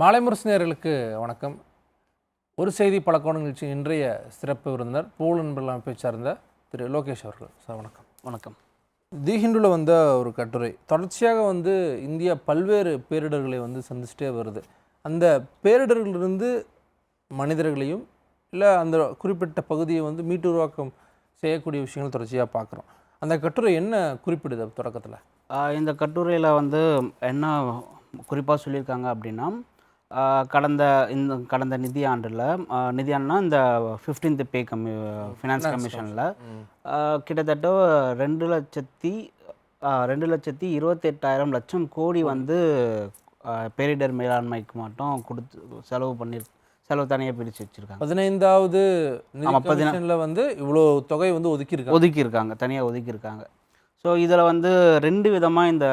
மாலை முரசு நேயர்களுக்கு வணக்கம். ஒரு செய்தி பழக்கோண நிகழ்ச்சி இன்றைய சிறப்பு விருந்தினர் பூல் நண்பர்கள் அமைப்பை சார்ந்த திரு லோகேஷ் அவர்கள். சார் வணக்கம். வணக்கம். தி ஹிந்துல வந்த ஒரு கட்டுரை தொடர்ச்சியாக வந்து இந்தியா பல்வேறு பேரிடர்களை வந்து சந்திச்சிட்டே வருது. அந்த பேரிடர்களிலிருந்து மனிதர்களையும் இல்லை அந்த குறிப்பிட்ட பகுதியை வந்து மீட்டுருவாக்கம் செய்யக்கூடிய விஷயங்கள் தொடர்ச்சியாக பார்க்குறோம். அந்த கட்டுரை என்ன குறிப்பிடுது தொடக்கத்தில்? இந்த கட்டுரையில் வந்து என்ன குறிப்பாக சொல்லியிருக்காங்க அப்படின்னா கடந்த இந்த கடந்த நிதி ஆண்டில் நிதி ஆண்டுனா இந்த ஃபிஃப்டீன்த் பே கம்மி ஃபினான்ஸ் கமிஷனில் கிட்டத்தட்ட ரெண்டு லட்சத்தி ரெண்டு லட்சத்தி இருபத்தெட்டாயிரம் லட்சம் கோடி வந்து பேரிடர் மேலாண்மைக்கு மட்டும் கொடுத்து செலவு பண்ணி செலவு தனியாக பிரித்து வச்சுருக்காங்க. பதினைந்தாவது வந்து இவ்வளோ தொகை வந்து ஒதுக்கியிருக்காங்க. ஒதுக்கியிருக்காங்க தனியாக ஒதுக்கியிருக்காங்க. ஸோ இதில் வந்து ரெண்டு விதமாக இந்த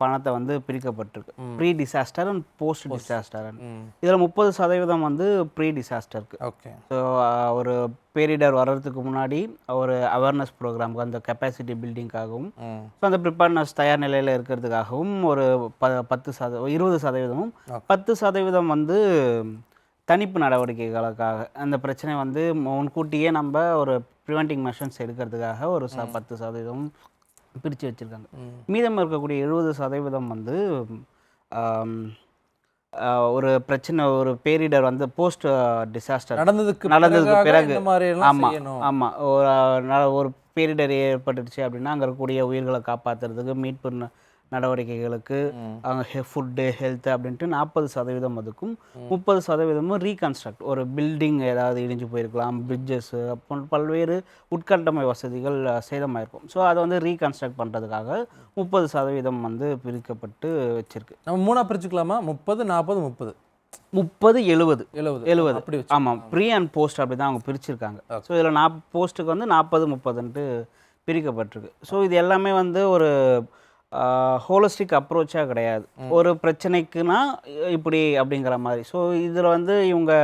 பணத்தை வந்து பிரிக்கப்பட்டிருக்கு. Pre disaster and post disaster ம். இதில் முப்பது சதவீதம் வந்து ப்ரீ டிசாஸ்டருக்கு ஓகே. ஸோ ஒரு பேரிடர் வர்றதுக்கு முன்னாடி ஒரு அவேர்னஸ் ப்ரோக்ராமுக்கு அந்த கெப்பாசிட்டி பில்டிங்காகவும் ஸோ அந்த ப்ரிப்பேர்னஸ் தயார் நிலையில் இருக்கிறதுக்காகவும் ஒரு ப பத்து சத இருபது சதவீதமும். பத்து சதவீதம் வந்து தணிப்பு நடவடிக்கைகளுக்காக அந்த பிரச்சனை வந்து முன்கூட்டியே நம்ம ஒரு ப்ரிவென்டிங் மெஷர்ஸ் எடுக்கிறதுக்காக ஒரு ச பத்து சதவீதம் பிரித்து வச்சுருக்காங்க. மீதம் இருக்கக்கூடிய எழுபது சதவீதம் வந்து ஒரு பிரச்சனை ஒரு பேரிடர் வந்து போஸ்ட் டிசாஸ்டர் நடந்ததுக்கு நடந்ததுக்கு பிறகு. ஆமாம் ஆமாம் ஒரு ஒரு பேரிடர் ஏற்பட்டுடுச்சு அப்படின்னா அங்கே இருக்கக்கூடிய உயிர்களை காப்பாற்றுறதுக்கு மீட்பு நடவடிக்கைகளுக்கு ஃபுட்டு ஹெல்த் அப்படின்ட்டு நாற்பது சதவீதம் அதுக்கும் முப்பது சதவீதமும் ரீகன்ஸ்ட்ரக்ட். ஒரு பில்டிங் ஏதாவது இடிஞ்சு போயிருக்கலாம் பிரிட்ஜஸ் அப்போ பல்வேறு உட்கட்டமை வசதிகள் சேதமாயிருக்கும். ஸோ அதை வந்து ரீகன்ஸ்ட்ரக்ட் பண்ணுறதுக்காக முப்பது சதவீதம் வந்து பிரிக்கப்பட்டு வச்சிருக்கு. நம்ம மூணா பிரிச்சுக்கலாமா? முப்பது நாற்பது முப்பது? முப்பது எழுபது எழுபது எழுபது. அப்படி ஆமாம். ப்ரீ அண்ட் போஸ்ட் அப்படி தான் அவங்க பிரிச்சிருக்காங்க. ஸோ இதில் நாப் போஸ்ட்டுக்கு வந்து நாற்பது முப்பதுன்ட்டு பிரிக்கப்பட்டிருக்கு. ஸோ இது எல்லாமே வந்து ஒரு ஹோலிஸ்டிக் அப்ரோச்சாக கிடையாது. ஒரு பிரச்சனைக்குனா இப்படி அப்படிங்கிற மாதிரி. ஸோ இதில் வந்து இவங்க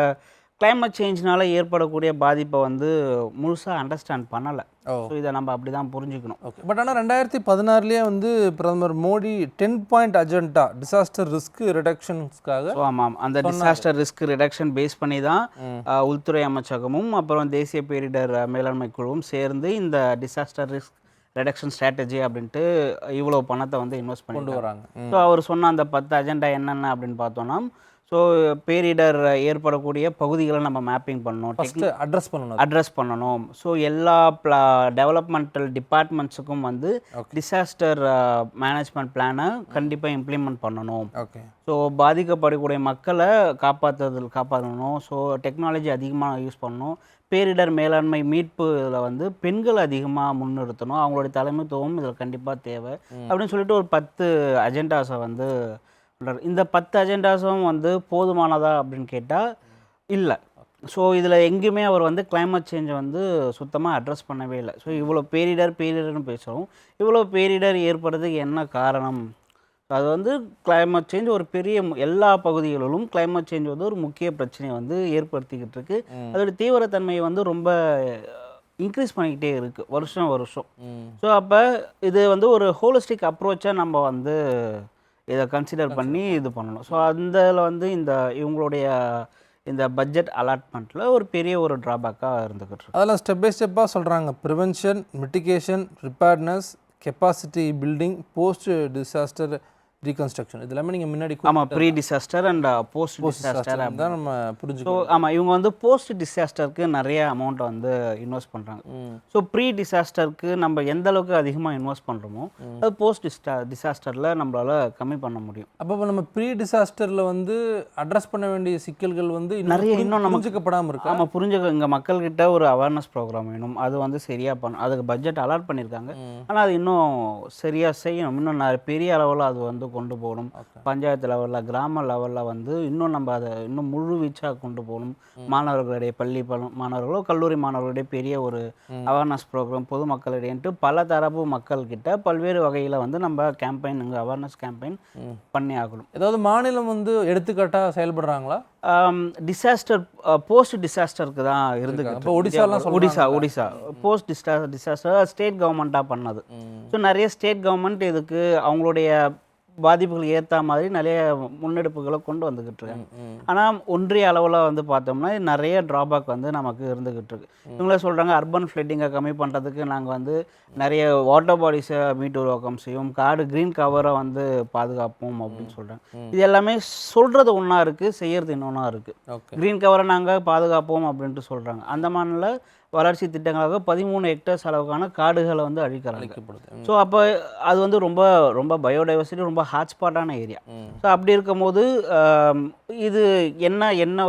climate சேஞ்ச்னால ஏற்படக்கூடிய பாதிப்பை வந்து முழுசாக அண்டர்ஸ்டாண்ட் பண்ணலை. ஸோ இதை நம்ம அப்படி தான் புரிஞ்சுக்கணும். ஓகே பட் ஆனால் ரெண்டாயிரத்தி பதினாறுலேயே வந்து பிரதமர் Modi ten point agenda disaster risk ரிடக்ஷன்ஸ்க்காக ஆமாம். அந்த டிசாஸ்டர் ரிஸ்க் ரிடக்ஷன் பேஸ் பண்ணி தான் உள்துறை அமைச்சகமும் அப்புறம் தேசிய பேரிடர் மேலாண்மை குழுவும் சேர்ந்து இந்த டிசாஸ்டர் ரிஸ்க் ரிடக்ஷன் ஸ்ட்ராட்டஜி அப்படின்ட்டு இவ்வளோ பணத்தை வந்து இன்வெஸ்ட் கொண்டு பண்ணி வராங்க. ஸோ அவர் சொன்ன அந்த பத்து அஜெண்டா என்னென்ன அப்படின்னு பார்த்தோன்னா ஸோ பேரிடர் ஏற்படக்கூடிய பகுதிகளை நம்ம மேப்பிங் பண்ணணும். அட்ரஸ் பண்ணணும். அட்ரஸ் பண்ணணும். ஸோ எல்லா ப்ளா டெவலப்மெண்டல் டிபார்ட்மெண்ட்ஸுக்கும் வந்து. டிசாஸ்டர் மேனேஜ்மெண்ட் பிளானை கண்டிப்பாக இம்ப்ளிமெண்ட் பண்ணணும். ஓகே ஸோ பாதிக்கப்படக்கூடிய மக்களை காப்பாற்றுறதுல காப்பாற்றணும். ஸோ டெக்னாலஜி அதிகமாக யூஸ் பண்ணணும். பேரிடர் மேலாண்மை மீட்புல வந்து பெண்கள் அதிகமாக முன்னிறுத்தணும். அவங்களுடைய தலைமைத்துவம் இதில் கண்டிப்பாக தேவை. அப்படின்னு சொல்லிட்டு ஒரு பத்து அஜெண்டாஸை வந்து. இந்த பத்து அஜெண்டாஸும் வந்து போதுமானதா அப்படின்னு கேட்டால் இல்லை. ஸோ இதில் எங்கேயுமே அவர் வந்து climate சேஞ்சை வந்து சுத்தமாக அட்ரஸ் பண்ணவே இல்லை. ஸோ இவ்வளோ பேரிடர் பேரிடர்னு பேசுகிறோம். இவ்வளோ பேரிடர் ஏற்படுறதுக்கு என்ன காரணம்? அது வந்து climate சேஞ்ச் ஒரு பெரிய எல்லா பகுதிகளிலும் climate சேஞ்ச் வந்து ஒரு முக்கிய பிரச்சனையை வந்து ஏற்படுத்திக்கிட்டு இருக்கு. அதோட தீவிரத்தன்மையை வந்து ரொம்ப இன்க்ரீஸ் பண்ணிக்கிட்டே இருக்குது வருஷம் வருஷம். ஸோ அப்போ இது வந்து ஒரு ஹோலிஸ்டிக் அப்ரோச்சாக நம்ம வந்து இதை கன்சிடர் பண்ணி இது பண்ணணும். ஸோ அந்த வந்து இந்த இவங்களுடைய இந்த பட்ஜெட் அலாட்மெண்ட்டில் ஒரு பெரிய ஒரு ட்ராபேக்காக இருந்துக்கிட்டு இருக்கு. அதெல்லாம் ஸ்டெப் பை ஸ்டெப்பாக சொல்கிறாங்க prevention mitigation preparedness capacity building post disaster reconstruction இது எல்லாமே நீங்கள் முன்னாடி ஆமாம் pre disaster and post disaster தான் நம்ம ஸோ புரிஞ்சுக்கணும் ஆமாம் இவங்க வந்து போஸ்ட் டிசாஸ்டருக்கு நிறைய அமௌண்ட்டை வந்து இன்வெஸ்ட் பண்ணுறாங்க ஸோ ப்ரீ டிசாஸ்டருக்கு நம்ம எந்த அளவுக்கு அதிகமாக இன்வெஸ்ட் பண்ணுறோமோ அது போஸ்ட் டிஸ்டா டிசாஸ்டரில் நம்மளால் கம்மி பண்ண முடியும். அப்போ நம்ம ப்ரீ டிசாஸ்டரில் வந்து அட்ரஸ் பண்ண வேண்டிய சிக்கல்கள் வந்து நிறைய இன்னும் நமக்கு- புரிஞ்சுக்கப்படாம இருக்கா? ஆமாம் புரிஞ்சுக்க இங்கே மக்கள்கிட்ட ஒரு அவேர்னஸ் ப்ரோக்ராம் வேணும். அது வந்து சரியாக பண்ண அதுக்கு பட்ஜெட் அலாட் பண்ணியிருக்காங்க. ஆனால் அது இன்னும் சரியாக செய்யணும். இன்னும் பெரிய அளவில் அது வந்து கொண்டு போகணும். பஞ்சாயத்து லெவலில் கிராம லெவலில் வந்து இன்னும் நம்ம அதை இன்னும் முழு வீச்சாக கொண்டு போகணும். மாணவர்களுடைய பள்ளி மாணவர்களோ கல்லூரி மாணவர்களுடைய பெரிய ஒரு அவேர்னஸ் ப்ரோக்ராம் பொதுமக்களிடையன்ட்டு பல தரப்பு மக்கள்கிட்ட பல்வேறு வகையில் வந்து நம்ம கேம்பெயின் இங்கே அவேர்னஸ் கேம்பெயின் பண்ணி ஆகணும். ஏதாவது மாநிலம் வந்து எடுத்துக்காட்டாக செயல்படுறாங்களா? டிசாஸ்டர் போஸ்ட் டிசாஸ்டருக்கு தான் இருந்துக்கிட்டு ஒடிசாலாம். ஒடிசா ஒடிசா. போஸ்ட் டிஸ்டா டிசாஸ்டர் ஸ்டேட் கவர்மெண்ட்டாக பண்ணது. ஸோ நிறைய ஸ்டேட் கவர்மெண்ட் இதுக்கு அவங்களுடைய பாதிப்புகள் ஏற்ற மாதிரி நிறைய முன்னெடுப்புகளை கொண்டு வந்துக்கிட்டு இருக்காங்க. ஆனால் ஒன்றிய அளவில் வந்து பார்த்தோம்னா நிறைய ட்ராபேக் வந்து நமக்கு இருந்துக்கிட்டு இருக்கு. இவங்களே சொல்கிறாங்க அர்பன் ஃப்ளட்டிங்கை கம்மி பண்ணுறதுக்கு நாங்கள் வந்து நிறைய வாட்டர் பாடிஸை மீட்டு உருவாக்கம் செய்வோம் காடு க்ரீன் கவரை வந்து பாதுகாப்போம் அப்படின்னு சொல்கிறாங்க இது எல்லாமே சொல்கிறது ஒன்றா இருக்குது செய்கிறது இன்னொன்றா இருக்குது க்ரீன் கவரை நாங்கள் பாதுகாப்போம் அப்படின்ட்டு சொல்கிறாங்க அந்த மாநில வளர்ச்சி திட்டங்களாக பதிமூணு ஹெக்டர்ஸ் அளவுக்கான காடுகளை வந்து அழிக்கிறாங்க. ஸோ அப்போ அது வந்து ரொம்ப ரொம்ப பயோடைவர்சிட்டி ரொம்ப ஹாட்ஸ்பாட்டான ஏரியா. ஸோ அப்படி இருக்கும்போது இது என்ன என்ன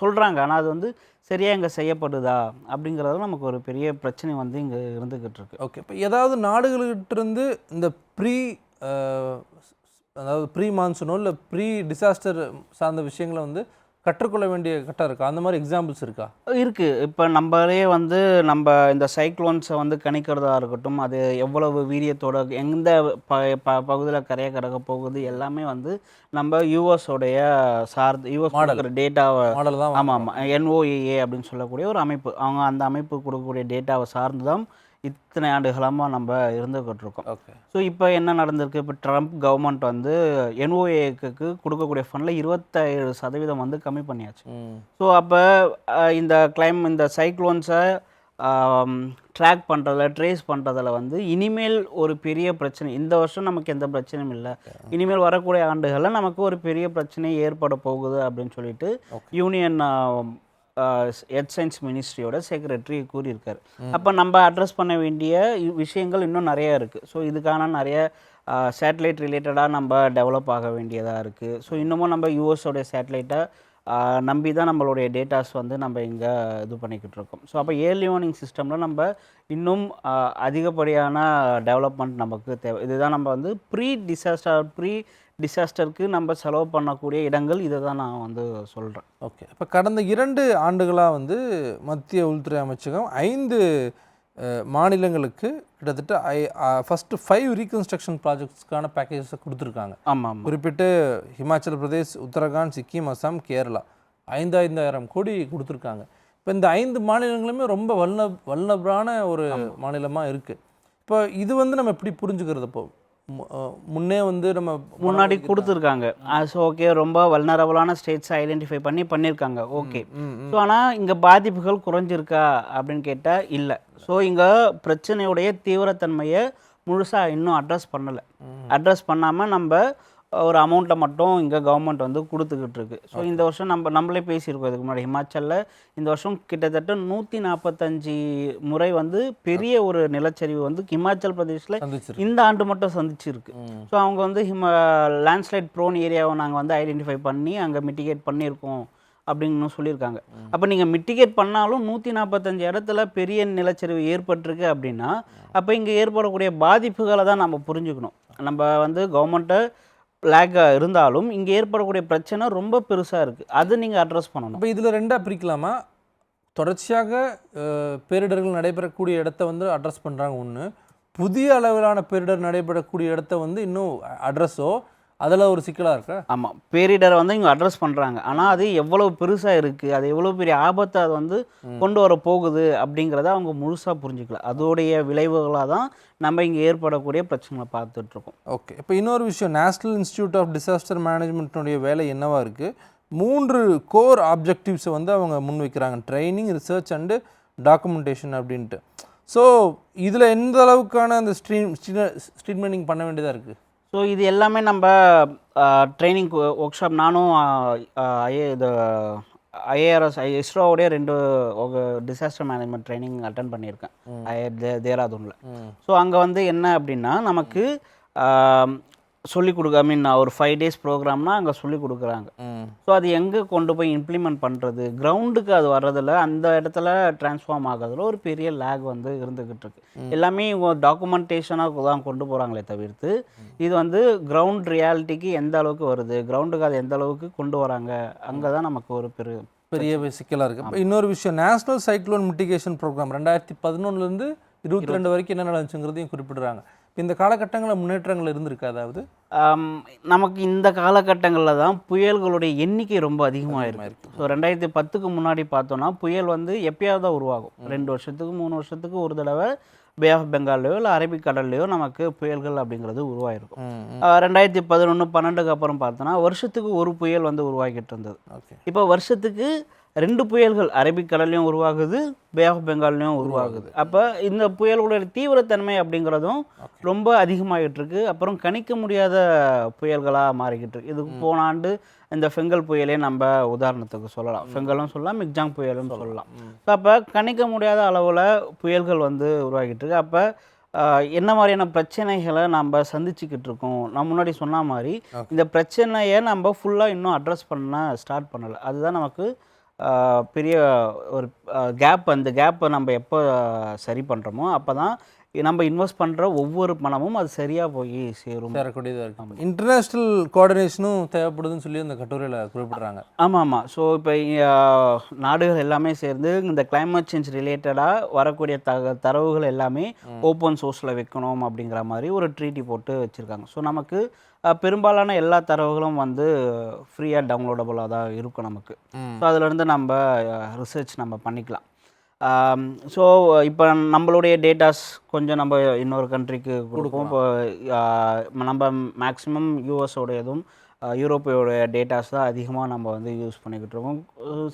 சொல்கிறாங்க ஆனால் அது வந்து சரியாக இங்கே செய்யப்படுதா? அப்படிங்கிறது நமக்கு ஒரு பெரிய பிரச்சனை வந்து இங்கே இருந்துக்கிட்டு இருக்கு. ஓகே இப்போ ஏதாவது நாடுகள்கிட்ட இருந்து இந்த ப்ரீ அதாவது ப்ரீ மான்சூனோ இல்லை ப்ரீ டிசாஸ்டர் சார்ந்த விஷயங்களை வந்து கற்றுக்கொள்ள வேண்டிய கட்டம் இருக்கா? அந்த மாதிரி எக்ஸாம்பிள்ஸ் இருக்கா? இருக்குது இப்போ நம்மளே வந்து நம்ம இந்த சைக்ளோன்ஸை வந்து கணிக்கிறதா இருக்கட்டும் அது எவ்வளவு வீரியத்தோட எந்த ப ப பகுதியில் கரையை கடக்க போகுது எல்லாமே வந்து நம்ம யூஎஸோடைய சார்ந்து யூஎஸ் கொடுக்குற டேட்டாவை ஆமாம் ஆமாம். என்ஓஏஏ அப்படின்னு சொல்லக்கூடிய ஒரு அமைப்பு. அவங்க அந்த அமைப்பு கொடுக்கக்கூடிய டேட்டாவை சார்ந்து தான் இத்தனை ஆண்டுகளமாக நம்ம இருந்துக்கிட்டு இருக்கோம் ஓகே. ஸோ இப்போ என்ன நடந்திருக்கு? இப்போ ட்ரம்ப் கவர்மெண்ட் வந்து என்ஓஏக்கு கொடுக்கக்கூடிய ஃபண்டில் இருபத்தேழு சதவீதம் வந்து கம்மி பண்ணியாச்சு. ஸோ அப்போ இந்த கிளைம் இந்த சைக்ளோன்ஸை ட்ராக் பண்ணுறதுல ட்ரேஸ் பண்ணுறதுல வந்து இனிமேல் ஒரு பெரிய பிரச்சனை இந்த வருஷம் நமக்கு எந்த பிரச்சனையும் இல்லை. இனிமேல் வரக்கூடிய ஆண்டுகளில் நமக்கு ஒரு பெரிய பிரச்சனை ஏற்பட போகுது அப்படின்னு சொல்லிட்டு யூனியன் எர்த் சயின்ஸ் மினிஸ்ட்ரியோட செக்ரட்டரி கூறியிருக்காரு. அப்போ நம்ம அட்ரஸ் பண்ண வேண்டிய விஷயங்கள் இன்னும் நிறைய இருக்குது ஸோ இதுக்கான நிறைய சேட்டலைட் ரிலேட்டடாக நம்ம டெவலப் ஆக வேண்டியதாக இருக்குது ஸோ இன்னமும் நம்ம யூஎஸோடைய சேட்டலைட்டை நம்பி தான் நம்மளுடைய டேட்டாஸ் வந்து நம்ம இங்கே இது பண்ணிக்கிட்டு இருக்கோம். ஸோ அப்போ ஏர்லி வார்னிங் சிஸ்டமில் நம்ம இன்னும் அதிகப்படியான டெவலப்மெண்ட் நமக்கு தேவை. இதுதான் நம்ம வந்து ப்ரீ டிசாஸ்டர் ப்ரீ டிசாஸ்டருக்கு நம்ம செலவு பண்ணக்கூடிய இடங்கள் இதை தான் நான் வந்து சொல்கிறேன் ஓகே இப்போ கடந்த இரண்டு ஆண்டுகளாக வந்து மத்திய உள்துறை அமைச்சகம் ஐந்து மாநிலங்களுக்கு கிட்டத்தட்ட ஐ ஃபஸ்ட்டு ஃபைவ் ரீகன்ஸ்ட்ரக்ஷன் ப்ராஜெக்ட்ஸ்க்கான பேக்கேஜஸை கொடுத்துருக்காங்க. ஆமாம். ஆமாம் குறிப்பிட்டு ஹிமாச்சல் பிரதேஷ் உத்தரகாண்ட் சிக்கிம் அசாம் கேரளா ஐந்து ஐந்தாயிரம் கோடி கொடுத்துருக்காங்க. இப்போ இந்த ஐந்து மாநிலங்களுமே ரொம்ப வல்ல வல்லபரான ஒரு மாநிலமாக இருக்குது இப்போ இது வந்து நம்ம எப்படி புரிஞ்சுக்கிறது இப்போ முன்னே வந்து நம்ம முன்னாடி கொடுத்துருக்காங்க. ஸோ ஓகே ரொம்ப வல்னரபுளான ஸ்டேட்ஸை ஐடென்டிஃபை பண்ணி பண்ணியிருக்காங்க ஓகே ஸோ ஆனால் இங்கே பாதிப்புகள் குறைஞ்சிருக்கா? அப்படின்னு கேட்டால் இல்லை. ஸோ இங்கே பிரச்சனையுடைய தீவிரத்தன்மையை முழுசாக இன்னும் அட்ரஸ் பண்ணலை. அட்ரஸ் பண்ணாமல் நம்ம ஒரு அமௌண்ட்டை மட்டும் இங்கே கவர்மெண்ட் வந்து கொடுத்துக்கிட்டு இருக்கு ஸோ இந்த வருஷம் நம்ம நம்மளே பேசியிருக்கோம் இதுக்கு முன்னாடி. ஹிமாச்சலில் இந்த வருஷம் கிட்டத்தட்ட நூற்றி நாற்பத்தஞ்சு முறை வந்து பெரிய ஒரு நிலச்சரிவு வந்து ஹிமாச்சல் பிரதேஷில் இந்த ஆண்டு மட்டும் சந்திச்சிருக்கு. ஸோ அவங்க வந்து ஹிம லேண்ட்ஸ்லைட் ப்ரோன் ஏரியாவை நாங்கள் வந்து ஐடென்டிஃபை பண்ணி அங்கே மிட்டிகேட் பண்ணியிருக்கோம் அப்படின்னு சொல்லியிருக்காங்க. அப்போ நீங்கள் மிட்டிகேட் பண்ணாலும் நூற்றி நாற்பத்தஞ்சு இடத்துல பெரிய நிலச்சரிவு ஏற்பட்டிருக்கு அப்படின்னா அப்போ இங்கே ஏற்படக்கூடிய பாதிப்புகளை தான் நம்ம புரிஞ்சுக்கணும். நம்ம வந்து கவர்மெண்ட்டை லேக்காக இருந்தாலும் இங்கே ஏற்படக்கூடிய பிரச்சனை ரொம்ப பெருசாக இருக்குது அது நீங்கள் அட்ரஸ் பண்ணணும். இப்போ இதில் ரெண்டாக பிரிக்கலாமா? தொடர்ச்சியாக பேரிடர்கள் நடைபெறக்கூடிய இடத்த வந்து அட்ரஸ் பண்ணுறாங்க ஒன்று புதிய அளவிலான பேரிடர் நடைபெறக்கூடிய இடத்த வந்து இன்னும் அட்ரஸோ அதில் ஒரு சிக்கலாக இருக்கா? ஆமாம் பேரிடரை வந்து இங்கே அட்ரஸ் பண்ணுறாங்க ஆனால் அது எவ்வளவு பெருசாக இருக்குது அது எவ்வளோ பெரிய ஆபத்தை அது வந்து கொண்டு வர போகுது அப்படிங்கிறத அவங்க முழுசாக புரிஞ்சுக்கல. அதோடைய விளைவுகளாக தான் நம்ம இங்கே ஏற்படக்கூடிய பிரச்சனைகளை பார்த்துட்ருக்கோம் ஓகே. இப்போ இன்னொரு விஷயம் நேஷ்னல் இன்ஸ்டியூட் ஆஃப் டிசாஸ்டர் மேனேஜ்மெண்ட்டுடைய வேலை என்னவா இருக்குது மூன்று கோர் ஆப்ஜெக்டிவ்ஸை வந்து அவங்க முன்வைக்கிறாங்க ட்ரைனிங் ரிசர்ச் அண்டு டாக்குமெண்டேஷன் அப்படின்ட்டு. ஸோ இதில் எந்த அளவுக்கான அந்த ஸ்ட்ரீம் ஸ்ட்ரீட்மெண்டிங் பண்ண வேண்டியதாக இருக்குது ஸோ இது எல்லாமே நம்ம ட்ரைனிங் ஒர்க் ஷாப் நானும் ஐஏ இது ஐஏஆர்எஸ் இஸ்ரோவோடைய ரெண்டு டிசாஸ்டர் மேனேஜ்மெண்ட் ட்ரைனிங் அட்டன் பண்ணியிருக்கேன். ஐ தே தேராதூனில். ஸோ அங்கே வந்து என்ன அப்படின்னா நமக்கு சொல்லிக் கொடுக்க ஐ மீன் ஒரு ஃபைவ் டேஸ் ப்ரோக்ராம்னா அங்கே சொல்லிக் கொடுக்குறாங்க. ஸோ அது எங்கே கொண்டு போய் இம்ப்ளிமெண்ட் பண்ணுறது கிரவுண்டுக்கு அது வர்றதில் அந்த இடத்துல டிரான்ஸ்ஃபார்ம் ஆகிறதுல ஒரு பெரிய லேக் வந்து இருந்துக்கிட்டு இருக்கு. எல்லாமே இவங்க டாக்குமெண்டேஷனாக தான் கொண்டு போகிறாங்களே தவிர்த்து இது வந்து கிரவுண்ட் ரியாலிட்டிக்கு எந்த அளவுக்கு வருது? கிரவுண்டுக்கு அது எந்த அளவுக்கு கொண்டு வராங்க? அங்கே தான் நமக்கு ஒரு பெரிய பெரிய சிக்கலாக இருக்குது இன்னொரு விஷயம் நேஷ்னல் சைக்ளோன் மிட்டிகேஷன் ப்ரோக்ராம் ரெண்டாயிரத்தி பதினொன்றுலேருந்து இருபத்தி ரெண்டு வரைக்கும் என்ன நடந்துச்சுங்கிறதையும் குறிப்பிடுறாங்க. இந்த காலகட்டங்களில் முன்னேற்றங்கள் இருந்திருக்கு அதாவது? நமக்கு இந்த காலகட்டங்களில் தான் புயல்களுடைய எண்ணிக்கை ரொம்ப அதிகமாக இருக்கு. ஸோ ரெண்டாயிரத்தி பத்துக்கு முன்னாடி பார்த்தோன்னா புயல் வந்து எப்பயாவது தான் உருவாகும் ரெண்டு வருஷத்துக்கு மூணு வருஷத்துக்கு ஒரு தடவை பே ஆஃப் பெங்கால்லையோ இல்லை அரபிக் கடல்லையோ நமக்கு புயல்கள் அப்படிங்கிறது உருவாயிருக்கும். ரெண்டாயிரத்தி பதினொன்று பன்னெண்டுக்கு அப்புறம் பார்த்தோன்னா வருஷத்துக்கு ஒரு புயல் வந்து உருவாக்கிட்டு இருந்தது. ஓகே. இப்போ வருஷத்துக்கு ரெண்டு புயல்கள் அரபிக் கடல்லையும் உருவாகுது பே ஆஃப் பெங்கால்லையும் உருவாகுது. அப்போ இந்த புயல்களுடைய தீவிரத்தன்மை அப்படிங்கிறதும் ரொம்ப அதிகமாகிட்டு இருக்கு அப்புறம் கணிக்க முடியாத புயல்களாக மாறிக்கிட்டு இருக்கு. இதுக்கு போன ஆண்டு இந்த ஃபெங்கல் புயலே நம்ம உதாரணத்துக்கு சொல்லலாம். ஃபெங்கலும் சொல்லலாம் மிக்ஜாங் புயலும் சொல்லலாம். ஸோ அப்போ கணிக்க முடியாத அளவில் புயல்கள் வந்து உருவாகிட்டு இருக்கு. அப்போ என்ன மாதிரியான பிரச்சனைகளை நம்ம சந்திச்சுக்கிட்டு இருக்கோம்? நான் முன்னாடி சொன்ன மாதிரி. இந்த பிரச்சனையை நம்ம ஃபுல்லாக இன்னும் அட்ரஸ் பண்ண ஸ்டார்ட் பண்ணலை. அதுதான் நமக்கு பெரிய ஒரு கேப் அந்த கேப்பை நம்ம எப்போ சரி பண்ணுறோமோ அப்போ தான் நம்ம இன்வெஸ்ட் பண்ணுற ஒவ்வொரு பணமும் அது சரியாக போய் சேரும். சேரக்கூடியதாக இருக்கு. இன்டர்நேஷ்னல் கோஆர்டினேஷனும் தேவைப்படுதுன்னு சொல்லி அந்த கட்டுரையில் குறிப்பிட்றாங்க. ஆமாம். ஆமாம் ஸோ இப்போ நாடுகள் எல்லாமே சேர்ந்து இந்த climate சேஞ்ச் ரிலேட்டடாக வரக்கூடிய தக தரவுகள் எல்லாமே ஓப்பன் சோர்ஸில் வைக்கணும் அப்படிங்கிற மாதிரி ஒரு ட்ரீட்டி போட்டு வச்சுருக்காங்க. ஸோ நமக்கு பெரும்பாலான எல்லா தரவுகளும் வந்து ஃப்ரீயாக டவுன்லோடபுளாக தான் இருக்கும் நமக்கு. ஸோ அதிலிருந்து நம்ம ரிசர்ச் நம்ம பண்ணிக்கலாம். ஸோ இப்போ நம்மளுடைய டேட்டாஸ் கொஞ்சம் நம்ம இன்னொரு கண்ட்ரிக்கு கொடுப்போம். இப்போ நம்ம மேக்ஸிமம் யூஎஸோடையதும் யூரோப்போடைய டேட்டாஸ் தான் அதிகமாக நம்ம வந்து யூஸ் பண்ணிக்கிட்டு இருக்கோம்.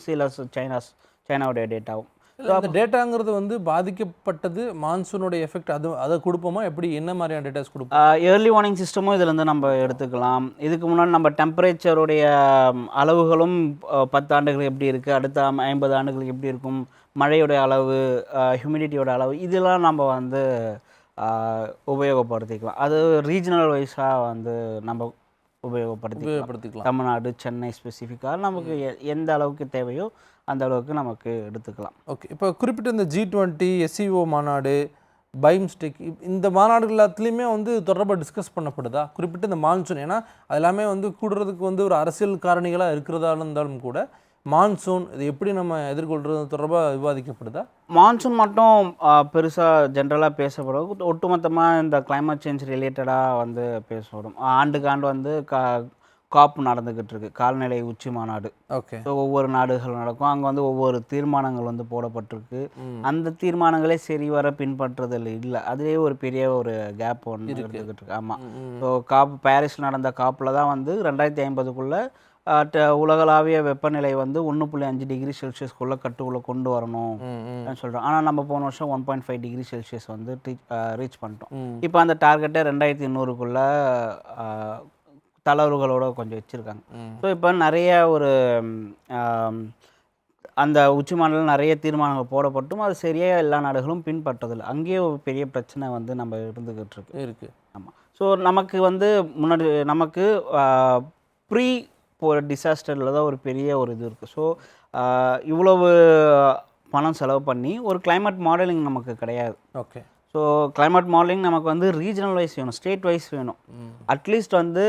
சில சைனாஸ் சைனாவுடைய டேட்டாவும் அந்த டேட்டாங்கிறது வந்து பாதிக்கப்பட்டது மான்சூனோட எஃபெக்ட் அது அதை கொடுப்போமா? எப்படி என்ன மாதிரியான டேட்டாஸ் கொடுப்போம்? ஏர்லி வார்னிங் சிஸ்டமும் இதுலேருந்து நம்ம எடுத்துக்கலாம். இதுக்கு முன்னாடி நம்ம டெம்பரேச்சருடைய அளவுகளும் பத்து ஆண்டுகள் எப்படி இருக்குது அடுத்த ஐம்- ஐம்பது ஆண்டுகளுக்கு எப்படி இருக்கும்? மழையோட அளவு ஹியூமிடிட்டியோட அளவு இதெல்லாம் நம்ம வந்து உபயோகப்படுத்திக்கலாம். அது ரீஜனல் வைஸாக வந்து நம்ம உபயோகப்படுத்திக்கலாம். உபயோகப்படுத்திக்கலாம். தமிழ்நாடு சென்னை ஸ்பெசிஃபிக்காக நமக்கு எந்த அளவுக்கு தேவையோ அந்த அளவுக்கு நமக்கு எடுத்துக்கலாம். ஓகே இப்போ குறிப்பிட்ட இந்த ஜி டுவெண்ட்டி எஸ்சிஓ மாநாடு பைம்ஸ்டெக் இந்த மாநாடுகள் எல்லாத்துலேயுமே வந்து தொடர்பாக டிஸ்கஸ் பண்ணப்படுதா? குறிப்பிட்ட இந்த மான்சூன் ஏன்னா அது எல்லாமே வந்து கூடுறதுக்கு வந்து ஒரு அரசியல் காரணிகளாக இருக்கிறதா இருந்தாலும் கூட மான்சூன் இது எப்படி நம்ம எதிர்கொள்றது தொடர்பாக விவாதிக்கப்படுதா? மான்சூன் மட்டும் பெருசாக ஜென்ரலாக பேசப்படும் ஒட்டுமொத்தமாக இந்த climate சேஞ்ச் ரிலேட்டடாக வந்து பேசப்படும். ஆண்டுக்கு ஆண்டு வந்து கா காப் நடந்துக்கிட்டு இருக்கு. கால்நிலை உச்சி மாநாடு. ஓகே. ஸோ ஒவ்வொரு நாடுகள் நடக்கும். அங்கே வந்து ஒவ்வொரு தீர்மானங்கள் வந்து போடப்பட்டிருக்கு. அந்த தீர்மானங்களே சரிவர பின்பற்றுதல் இல்லை. அதுலேயே ஒரு பெரிய ஒரு கேப் ஒன்று இருந்துக்கிட்டு இருக்கு. ஆமாம் ஸோ காப் பாரிஸில் நடந்த காப்பில் தான் வந்து ரெண்டாயிரத்தி ஐம்பதுக்குள்ளே உலகளாவிய வெப்பநிலை வந்து ஒன்று புள்ளி அஞ்சு டிகிரி செல்சியஸ்க்குள்ளே கட்டுக்குள்ளே கொண்டு வரணும் சொல்கிறோம் ஆனால் நம்ம போன வருஷம் one point five degree Celsius வந்து ரீச் பண்ணிட்டோம். ம். இப்போ அந்த டார்கெட்டை ரெண்டாயிரத்தி இன்னூறுக்குள்ளே தளர்வுகளோட கொஞ்சம் வச்சுருக்காங்க. ஸோ இப்போ நிறைய ஒரு அந்த உச்சி மாநாட்டில் நிறைய தீர்மானங்கள் போடப்பட்டும். அது சரியாக எல்லா நாடுகளும் பின்பற்றதில்லை. அங்கேயே ஒரு பெரிய பிரச்சனை வந்து நம்ம இருந்துக்கிட்டு இருக்கு. இருக்கு. ஆமாம் ஸோ நமக்கு வந்து முன்னாடி நமக்கு ப்ரீ இப்போ டிசாஸ்டரில் தான் ஒரு பெரிய ஒரு இது இருக்குது ஸோ இவ்வளவு பணம் செலவு பண்ணி ஒரு climate மாடலிங் நமக்கு கிடையாது. ஓகே. ஸோ climate மாடலிங் நமக்கு வந்து ரீஜனல் வைஸ் வேணும் ஸ்டேட் வைஸ் வேணும். அட்லீஸ்ட் வந்து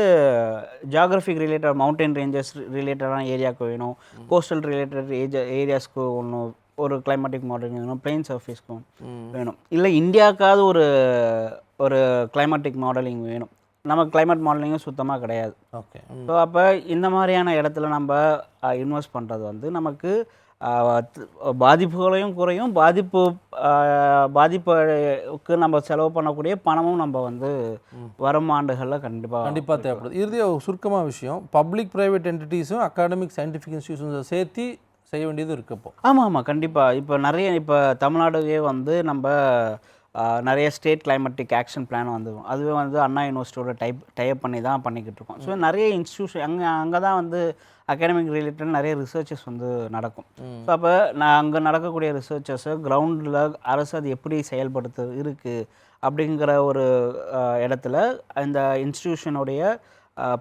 ஜியாகிரபிக் ரிலேட்டட் மவுண்டன் ரேஞ்சஸ் ரிலேட்டடான ஏரியாவுக்கு வேணும். கோஸ்டல் ரிலேட்டட் ஏஜ ஏரியாஸ்க்கு ஒன்று ஒரு கிளைமேட்டிக் மாடலிங் வேணும் பிளெயின் சர்ஃபேஸ்க்கும் வேணும். இல்லை இந்தியாவுக்காவது ஒரு ஒரு கிளைமேட்டிக் மாடலிங் வேணும். நம்ம climate மாடலிங்கும் சுத்தமாக கிடையாது. ஓகே ஸோ அப்போ இந்த மாதிரியான இடத்துல நம்ம இன்வெஸ்ட் பண்ணுறது வந்து நமக்கு பாதிப்புகளையும் குறையும். பாதிப்பு பாதிப்புக்கு நம்ம செலவு பண்ணக்கூடிய பணமும் நம்ம வந்து வரும் ஆண்டுகளில் கண்டிப்பாக கண்டிப்பாக தேவைப்படுது இறுதியாக சுருக்கமாக விஷயம். பப்ளிக் ப்ரைவேட் என்டிட்டிஸும் அகாடமிக் சயின்டிஃபிக் இன்ஸ்டியூஷன்ஸை சேர்த்து செய்ய வேண்டியது இப்போ. ஆமாம் ஆமாம் கண்டிப்பாக இப்போ நிறைய இப்போ தமிழ்நாடுவே வந்து நம்ம நிறைய ஸ்டேட் கிளைமேட்டிக் ஆக்ஷன் பிளான் வந்து அதுவே வந்து அண்ணா யூனிவர்சிட்டியோட டைப் டைப் பண்ணி தான் பண்ணிக்கிட்டு இருக்கோம். ஸோ நிறைய இன்ஸ்டியூஷன் அங்கே அங்கே தான் வந்து அகாடமிக் ரிலேட்டட் நிறைய ரிசர்ச்சஸ் வந்து நடக்கும். ஸோ அப்போ நான் அங்கே நடக்கக்கூடிய ரிசர்ச்சஸை கிரவுண்டில் அரசு அது எப்படி செயல்படுத்து இருக்குது அப்படிங்கிற ஒரு இடத்துல இந்த இன்ஸ்டியூஷனுடைய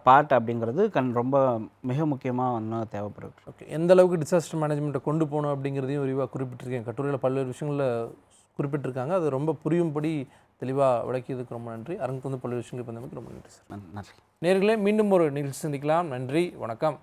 பார்ட் அப்படிங்கிறது கண் ரொம்ப மிக முக்கியமாக ஒன்று தேவைப்படுது. ஓகே எந்த அளவுக்கு டிசாஸ்டர் மேனேஜ்மெண்ட்டை கொண்டு போகணும் அப்படிங்கிறதையும் விரிவாக குறிப்பிட்டிருக்கேன் கட்டுரையில் பல்வேறு விஷயங்களில் குறிப்பிட்டிருக்காங்க. அது ரொம்ப புரியும்படி தெளிவாக விளக்கியதுக்கு ரொம்ப நன்றி. அரங்கு வந்து பல்வேறு விஷயங்கள் பண்ணதுக்கு ரொம்ப நன்றி சார். நன்றி. நேர்களே மீண்டும் ஒரு நிகழ்ச்சி சந்திக்கலாம். நன்றி வணக்கம்.